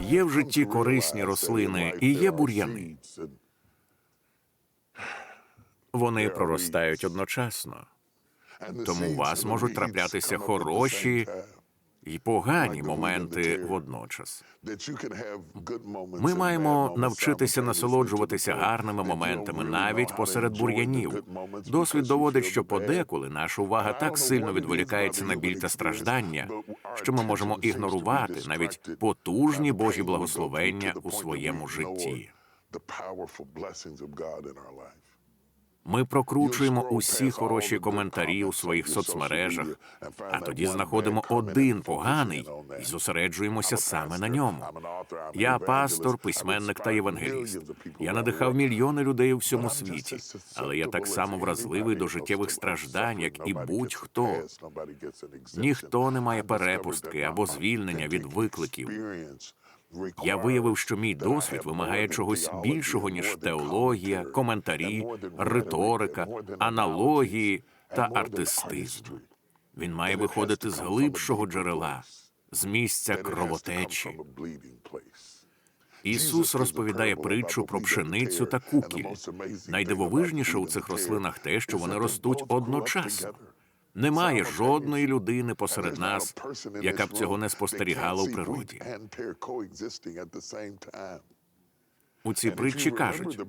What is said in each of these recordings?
Є в житті корисні рослини і є бур'яни. Вони проростають одночасно. Тому у вас можуть траплятися хороші і погані моменти водночас. Ми маємо навчитися насолоджуватися гарними моментами навіть посеред бур'янів. Досвід доводить, що подеколи наша увага так сильно відволікається на біль та страждання, що ми можемо ігнорувати навіть потужні Божі благословення у своєму житті. Ми прокручуємо усі хороші коментарі у своїх соцмережах, а тоді знаходимо один поганий і зосереджуємося саме на ньому. Я пастор, письменник та євангеліст. Я надихав мільйони людей у всьому світі, але я так само вразливий до життєвих страждань, як і будь-хто. Ніхто не має перепустки або звільнення від викликів. Я виявив, що мій досвід вимагає чогось більшого, ніж теологія, коментарі, риторика, аналогії та артистизм. Він має виходити з глибшого джерела, з місця кровотечі. Ісус розповідає притчу про пшеницю та кукіль. Найдивовижніше у цих рослинах те, що вони ростуть одночасно. Немає жодної людини посеред нас, яка б цього не спостерігала у природі. У цій притчі кажуть: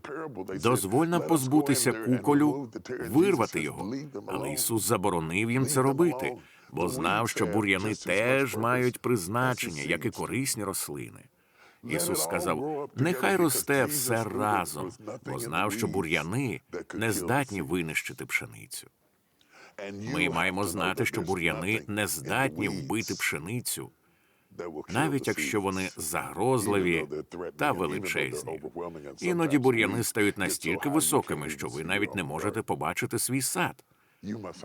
дозволь нам позбутися куколю, вирвати його. Але Ісус заборонив їм це робити, бо знав, що бур'яни теж мають призначення, як і корисні рослини. Ісус сказав: нехай росте все разом, бо знав, що бур'яни не здатні винищити пшеницю. Ми маємо знати, що бур'яни не здатні вбити пшеницю, навіть якщо вони загрозливі та величезні. Іноді бур'яни стають настільки високими, що ви навіть не можете побачити свій сад.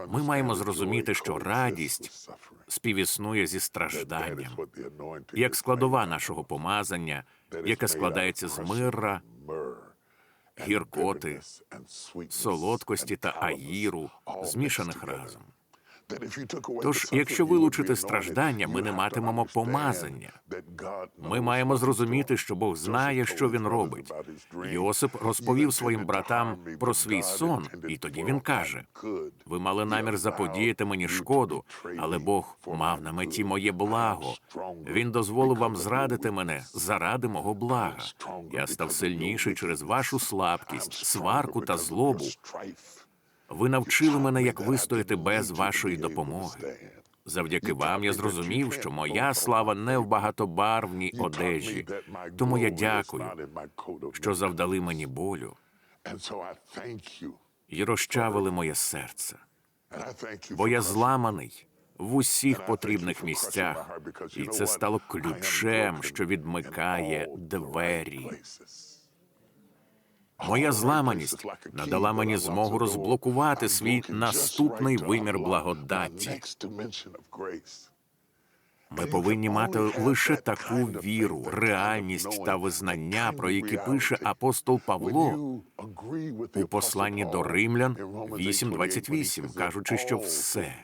Ми маємо зрозуміти, що радість співіснує зі стражданням, як складова нашого помазання, яке складається з мирра, гіркоти, солодкості та аїру, змішаних разом. Тож, якщо вилучити страждання, ми не матимемо помазання. Ми маємо зрозуміти, що Бог знає, що він робить. Йосип розповів своїм братам про свій сон, і тоді він каже: ви мали намір заподіяти мені шкоду, але Бог мав на меті моє благо. Він дозволив вам зрадити мене заради мого блага. Я став сильніший через вашу слабкість, сварку та злобу. Ви навчили мене, як вистояти без вашої допомоги. Завдяки вам я зрозумів, що моя слава не в багатобарвній одежі. Тому я дякую, що завдали мені болю і розчавили моє серце. Бо я зламаний в усіх потрібних місцях, і це стало ключем, що відмикає двері. Моя зламаність надала мені змогу розблокувати свій наступний вимір благодаті. Ми повинні мати лише таку віру, реальність та визнання, про які пише апостол Павло у посланні до римлян 8.28, кажучи, що все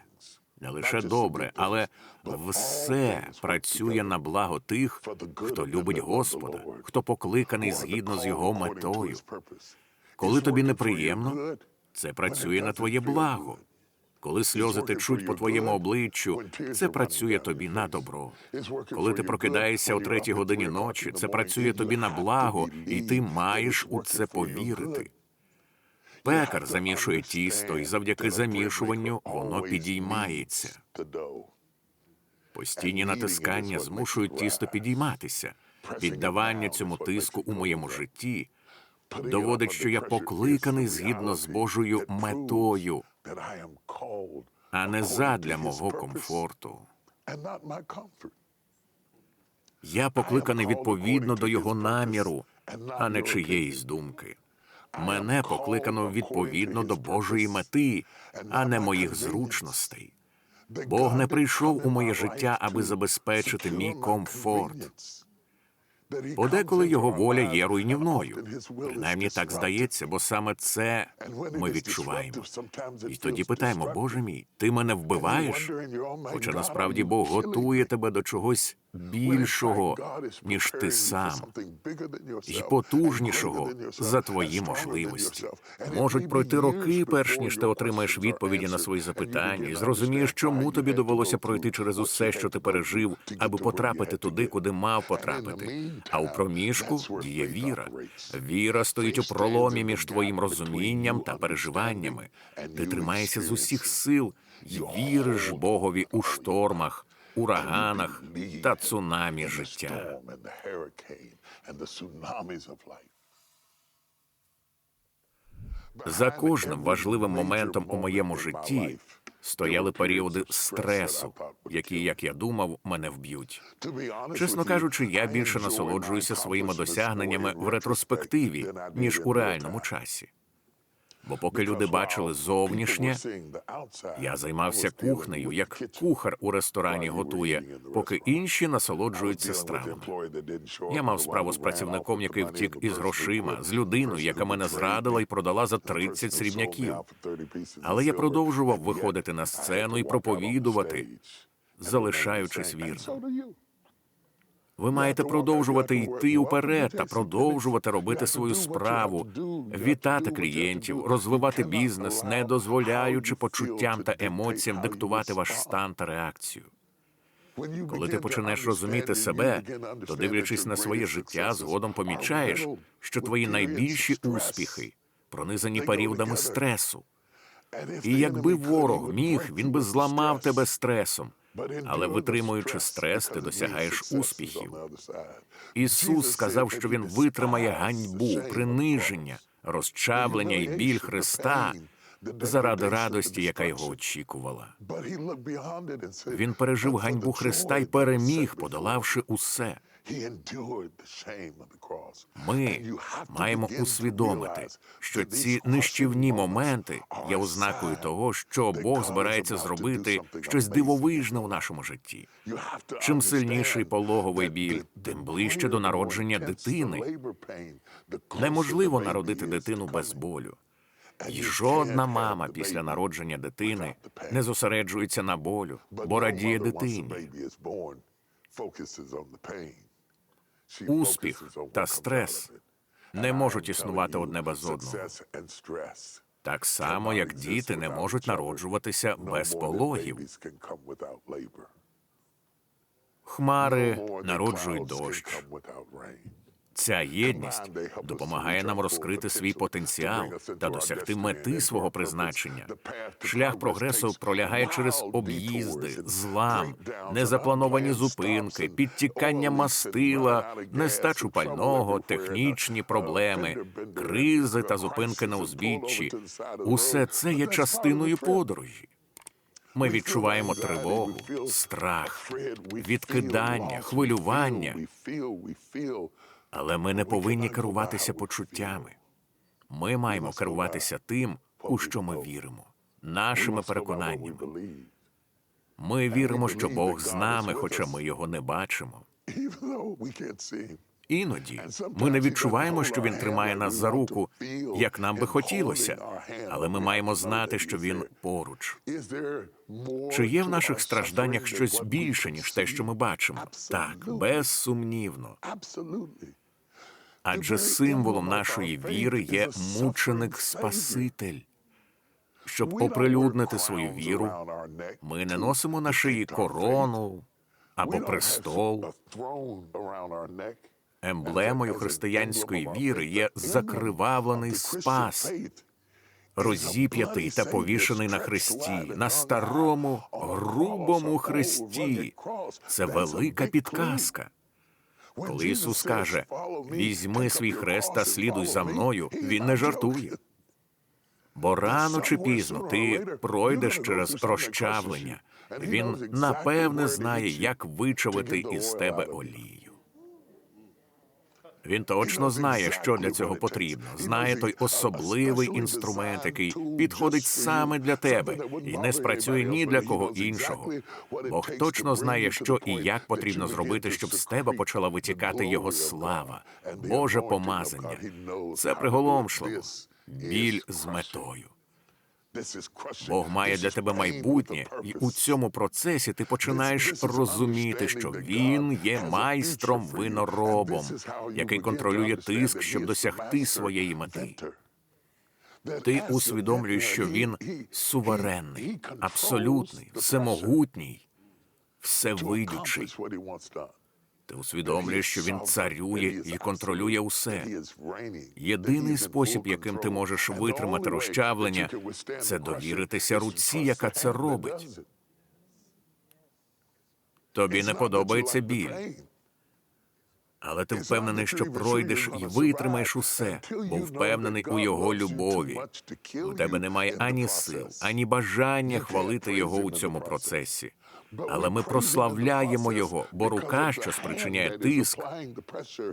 не лише добре, але все працює на благо тих, хто любить Господа, хто покликаний згідно з його метою. Коли тобі неприємно, це працює на твоє благо. Коли сльози течуть по твоєму обличчю, це працює тобі на добро. Коли ти прокидаєшся о третій годині ночі, це працює тобі на благо, і ти маєш у це повірити. Пекар замішує тісто, і завдяки замішуванню воно підіймається. Постійні натискання змушують тісто підійматися. Піддавання цьому тиску у моєму житті доводить, що я покликаний згідно з Божою метою, а не задля мого комфорту. Я покликаний відповідно до його наміру, а не чиєїсь думки. Мене покликано відповідно до Божої мети, а не моїх зручностей. Бог не прийшов у моє життя, аби забезпечити мій комфорт. Подеколи його воля є руйнівною. Принаймні так здається, бо саме це ми відчуваємо. І тоді питаємо, Боже мій, ти мене вбиваєш? Хоча насправді Бог готує тебе до чогось більшого, ніж ти сам, і потужнішого за твої можливості. Можуть пройти роки, перш ніж ти отримаєш відповіді на свої запитання, і зрозумієш, чому тобі довелося пройти через усе, що ти пережив, аби потрапити туди, куди мав потрапити. А у проміжку діє віра. Віра стоїть у проломі між твоїм розумінням та переживаннями. Ти тримаєшся з усіх сил і віриш Богові у штормах, ураганах та цунамі життя. За кожним важливим моментом у моєму житті стояли періоди стресу, які, як я думав, мене вб'ють. Чесно кажучи, я більше насолоджуюся своїми досягненнями в ретроспективі, ніж у реальному часі. Бо поки люди бачили зовнішнє, я займався кухнею, як кухар у ресторані готує, поки інші насолоджуються стравами. Я мав справу з працівником, який втік із грошима, з людиною, яка мене зрадила і продала за 30 срібняків. Але я продовжував виходити на сцену і проповідувати, залишаючись вірним. Ви маєте продовжувати йти уперед та продовжувати робити свою справу, вітати клієнтів, розвивати бізнес, не дозволяючи почуттям та емоціям диктувати ваш стан та реакцію. Коли ти почнеш розуміти себе, то дивлячись на своє життя, згодом помічаєш, що твої найбільші успіхи пронизані періодами стресу. І якби ворог міг, він би зламав тебе стресом. Але витримуючи стрес, ти досягаєш успіхів. Ісус сказав, що він витримає ганьбу, приниження, розчавлення і біль Христа заради радості, яка його очікувала. Він пережив ганьбу Христа і переміг, подолавши усе. Ми маємо усвідомити, що ці нищівні моменти є ознакою того, що Бог збирається зробити щось дивовижне у нашому житті. Чим сильніший пологовий біль, тим ближче до народження дитини. Неможливо народити дитину без болю. І жодна мама після народження дитини не зосереджується на болю, бо радіє дитині. Успіх та стрес не можуть існувати одне без одного. Так само, як діти не можуть народжуватися без пологів. Хмари народжують дощ. Ця єдність допомагає нам розкрити свій потенціал та досягти мети свого призначення. Шлях прогресу пролягає через об'їзди, злам, незаплановані зупинки, підтікання мастила, нестачу пального, технічні проблеми, кризи та зупинки на узбіччі. Усе це є частиною подорожі. Ми відчуваємо тривогу, страх, відкидання, хвилювання. Але ми не повинні керуватися почуттями. Ми маємо керуватися тим, у що ми віримо, нашими переконаннями. Ми віримо, що Бог з нами, хоча ми його не бачимо. Іноді ми не відчуваємо, що він тримає нас за руку, як нам би хотілося, але ми маємо знати, що він поруч. Чи є в наших стражданнях щось більше, ніж те, що ми бачимо? Так, безсумнівно. Адже символом нашої віри є мученик Спаситель. Щоб оприлюднити свою віру, ми не носимо на шиї корону або престол. Емблемою християнської віри є закривавлений спас, розіп'ятий та повішений на хресті, на старому грубому хресті. Це велика підказка. Коли Ісус каже, візьми свій хрест та слідуй за мною, Він не жартує. Бо рано чи пізно ти пройдеш через розчавлення. Він напевне знає, як вичавити із тебе олію. Він точно знає, що для цього потрібно. Знає той особливий інструмент, який підходить саме для тебе і не спрацює ні для кого іншого. Бог точно знає, що і як потрібно зробити, щоб з тебе почала витікати його слава, Боже помазання. Це приголомшливо. Біль з метою. Бог має для тебе майбутнє, і у цьому процесі ти починаєш розуміти, що він є майстром виноробом, який контролює тиск, щоб досягти своєї мети. Ти усвідомлюєш, що він суверенний, абсолютний, всемогутній, всевидючий. Ти усвідомлюєш, що він царює і контролює усе. Єдиний спосіб, яким ти можеш витримати розчавлення, це довіритися руці, яка це робить. Тобі не подобається біль, але ти впевнений, що пройдеш і витримаєш усе, бо впевнений у його любові. У тебе немає ані сил, ані бажання хвалити його у цьому процесі. Але ми прославляємо його, бо рука, що спричиняє тиск,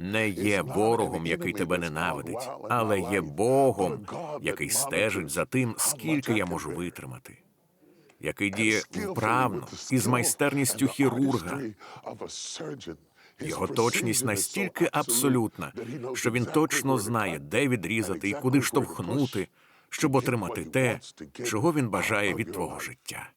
не є ворогом, який тебе ненавидить, але є Богом, який стежить за тим, скільки я можу витримати, який діє вправно і з майстерністю хірурга. Його точність настільки абсолютна, що він точно знає, де відрізати і куди штовхнути, щоб отримати те, чого він бажає від твого життя.